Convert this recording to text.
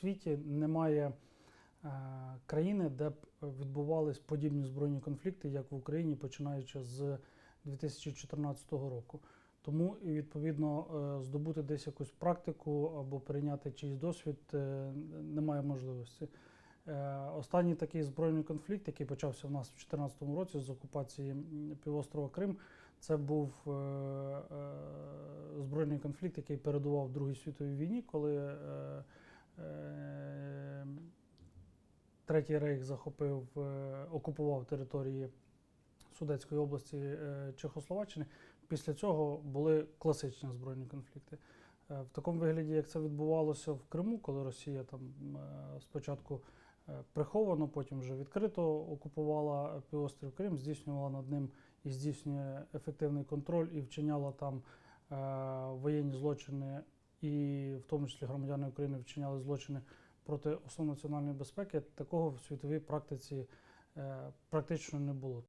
світі немає е, країни, де б відбувались подібні збройні конфлікти, як в Україні, починаючи з 2014 року. Тому і відповідно е, здобути десь якусь практику або перейняти чийсь досвід е, немає можливості. Останній такий збройний конфлікт, який почався в нас в 2014 році з окупації півострова Крим, це був збройний конфлікт, який передував Другій світовій війні, коли Третій рейх захопив, е, окупував території Судетської області е, Чехословаччини. Після цього були класичні збройні конфлікти. Е, В такому вигляді, як це відбувалося в Криму, коли Росія там спочатку приховано, потім вже відкрито окупувала півострів Крим, здійснювала над ним і здійснює ефективний контроль і вчиняла там воєнні злочини, і в тому числі громадяни України вчиняли злочини проти основ національної безпеки. Такого в світовій практиці е, практично не було.